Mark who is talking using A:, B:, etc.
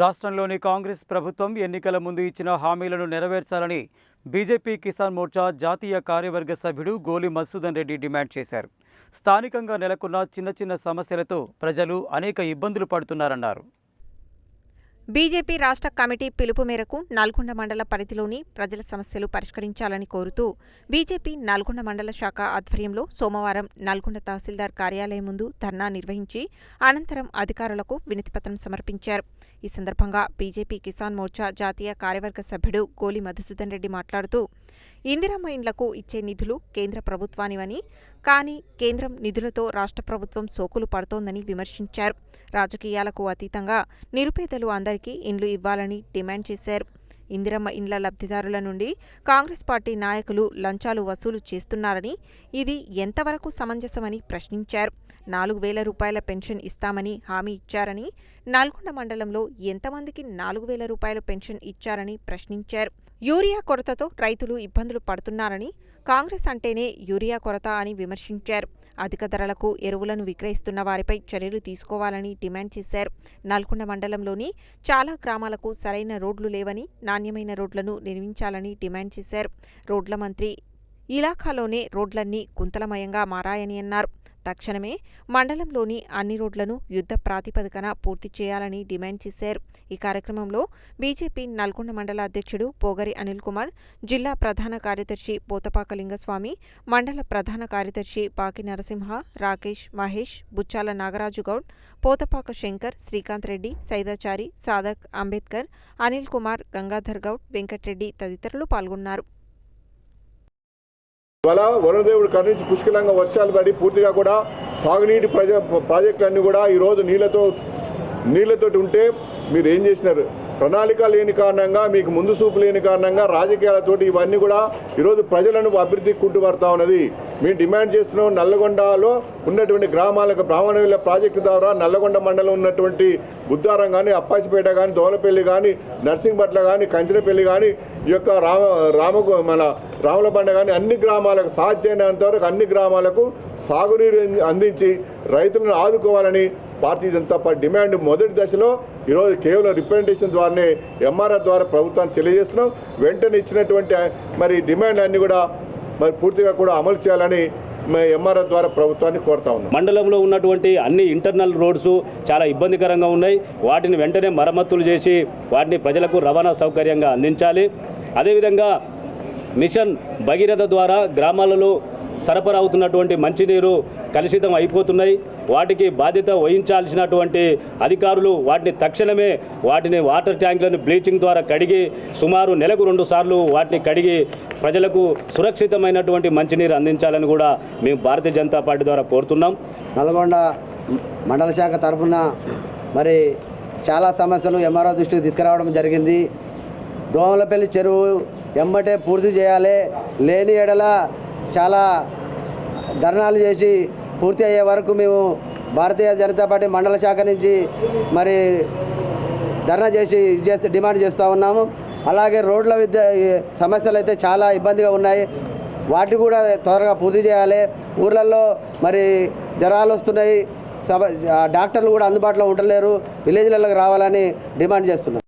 A: రాష్ట్రంలోని కాంగ్రెస్ ప్రభుత్వం ఎన్నికల ముందు ఇచ్చిన హామీలను నెరవేర్చాలని బీజేపీ కిసాన్ మోర్చా జాతీయ కార్యవర్గ సభ్యుడు గోలి మధుసూదన్ రెడ్డి డిమాండ్ చేశారు. స్థానికంగా నెలకొన్న చిన్న చిన్న సమస్యలతో ప్రజలు అనేక ఇబ్బందులు పడుతున్నారన్నారు.
B: బీజేపీ రాష్ట్ర కమిటీ పిలుపు మేరకు నల్గొండ మండల పరిధిలోని ప్రజల సమస్యలు పరిష్కరించాలని కోరుతూ బీజేపీ నల్గొండ మండల శాఖ ఆధ్వర్యంలో సోమవారం నల్గొండ తహసీల్దార్ కార్యాలయం ముందు ధర్నా నిర్వహించి అనంతరం అధికారులకు వినతిపత్రం సమర్పించారు. ఈ సందర్భంగా బీజేపీ కిసాన్ మోర్చా జాతీయ కార్యవర్గ సభ్యుడు గోలి మధుసూదన్ రెడ్డి మాట్లాడుతూ ఇందిరమ్మ ఇండ్లకు ఇచ్చే నిధులు కేంద్ర ప్రభుత్వానివని కానీ కేంద్రం నిధులతో రాష్ట్ర ప్రభుత్వం సోకులు పడుతోందని విమర్శించారు. రాజకీయాలకు అతీతంగా నిరుపేదలు అందరికీ ఇండ్లు ఇవ్వాలని డిమాండ్ చేశారు. ఇందిరమ్మ ఇండ్ల లబ్ధిదారుల నుండి కాంగ్రెస్ పార్టీ నాయకులు లంచాలు వసూలు చేస్తున్నారని ఇది ఎంతవరకు సమంజసమని ప్రశ్నించారు. నాలుగు వేల రూపాయల పెన్షన్ ఇస్తామని హామీ ఇచ్చారని నల్గొండ మండలంలో ఎంతమందికి నాలుగు వేల రూపాయల పెన్షన్ ఇచ్చారని ప్రశ్నించారు. యూరియా కొరతతో రైతులు ఇబ్బందులు పడుతున్నారని కాంగ్రెస్ అంటేనే యూరియా కొరత అని విమర్శించారు. అధిక ధరలకు ఎరువులను విక్రయిస్తున్న వారిపై చర్యలు తీసుకోవాలని డిమాండ్ చేశారు. నల్గొండ మండలంలోని చాలా గ్రామాలకు సరైన రోడ్లు లేవని నాణ్యమైన రోడ్లను నిర్మించాలని డిమాండ్ చేశారు. రోడ్ల మంత్రి ఇలాఖాలోనే రోడ్లన్నీ గుంతలమయంగా మారాయని అన్నారు. తక్షణమే మండలంలోని అన్ని రోడ్లను యుద్ధ ప్రాతిపదికన పూర్తి చేయాలని డిమాండ్ చేశారు. ఈ కార్యక్రమంలో బీజేపీ నల్గొండ మండల అధ్యక్షుడు పోగరి అనిల్ కుమార్ జిల్లా ప్రధాన కార్యదర్శి పోతపాక లింగస్వామి మండల ప్రధాన కార్యదర్శి పాకి నరసింహ రాకేష్ మహేష్ బుచ్చాల నాగరాజు గౌడ్ పోతపాక శంకర్ శ్రీకాంత్ రెడ్డి సైదాచారి సాదక్ అంబేద్కర్ అనిల్ కుమార్ గంగాధర్ గౌడ్ వెంకట్రెడ్డి తదితరులు పాల్గొన్నారు.
C: ఇవాళ వరుణదేవుడు కరుణించి పుష్కలంగా వర్షాలు పడి పూర్తిగా కూడా సాగునీటి ప్రజ ప్రాజెక్టులన్నీ కూడా ఈరోజు నీళ్ళతో నీళ్ళతోటి ఉంటే మీరు ఏం చేసినారు? ప్రణాళిక లేని కారణంగా మీకు ముందు చూపు లేని కారణంగా రాజకీయాలతోటి ఇవన్నీ కూడా ఈరోజు ప్రజలను అభివృద్ధికి కుంటుపడతా ఉన్నది. మేము డిమాండ్ చేస్తున్నాం నల్లగొండలో ఉన్నటువంటి గ్రామాలకు బ్రాహ్మణవిల ప్రాజెక్టు ద్వారా నల్లగొండ మండలం ఉన్నటువంటి బుద్ధారం కానీ అప్పాసిపేట కానీ దోలపల్లి కానీ నర్సింగ్పట్ల కానీ కంచనపల్లి కానీ ఈ యొక్క రామ రామ మన రాములబండ కానీ అన్ని గ్రామాలకు సాధ్యమైనంత వరకు అన్ని గ్రామాలకు సాగునీరు అందించి రైతులను ఆదుకోవాలని భారతీయ జనతా పార్టీ డిమాండ్ మొదటి దశలో ఈరోజు కేవలం రిప్రజెంటేషన్ ద్వారానే ఎంఆర్ఆర్ ద్వారా ప్రభుత్వాన్ని తెలియజేస్తున్నాం. వెంటనే ఇచ్చినటువంటి మరి డిమాండ్ అన్ని కూడా మరి పూర్తిగా కూడా అమలు చేయాలని ఎంఆర్ఆర్ ద్వారా ప్రభుత్వాన్ని కోరుతా ఉన్నాం.
D: మండలంలో ఉన్నటువంటి అన్ని ఇంటర్నల్ రోడ్స్ చాలా ఇబ్బందికరంగా ఉన్నాయి. వాటిని వెంటనే మరమ్మతులు చేసి వాటిని ప్రజలకు రవాణా సౌకర్యంగా అందించాలి. అదేవిధంగా మిషన్ భగీరథ ద్వారా గ్రామాలలో సరఫరా అవుతున్నటువంటి మంచినీరు కలుషితం అయిపోతున్నాయి. వాటికి బాధ్యత వహించాల్సినటువంటి అధికారులు వాటిని తక్షణమే వాటిని వాటర్ ట్యాంకులను బ్లీచింగ్ ద్వారా కడిగి సుమారు నెలకు రెండు సార్లు వాటిని కడిగి ప్రజలకు సురక్షితమైనటువంటి మంచినీరు అందించాలని కూడా మేము భారతీయ జనతా పార్టీ ద్వారా కోరుతున్నాం.
E: నల్గొండ మండల శాఖ తరఫున మరి చాలా సమస్యలు ఎంఆర్ఓ దృష్టికి తీసుకురావడం జరిగింది. దోమలపల్లి చెరువు ఎమ్మటే పూర్తి చేయాలి. లేని ఎడల చాలా ధర్నాలు చేసి పూర్తి అయ్యే వరకు మేము భారతీయ జనతా పార్టీ మండల శాఖ నుంచి మరి ధర్నా చేసి ఇది చేస్తే డిమాండ్ చేస్తూ ఉన్నాము. అలాగే రోడ్ల విద్య సమస్యలు అయితే చాలా ఇబ్బందిగా ఉన్నాయి. వాటి కూడా త్వరగా పూర్తి చేయాలి. ఊర్లలో మరి జ్వరాలు వస్తున్నాయి. సభ డాక్టర్లు కూడా అందుబాటులో ఉండలేరు. విలేజ్లలోకి రావాలని డిమాండ్ చేస్తున్నాం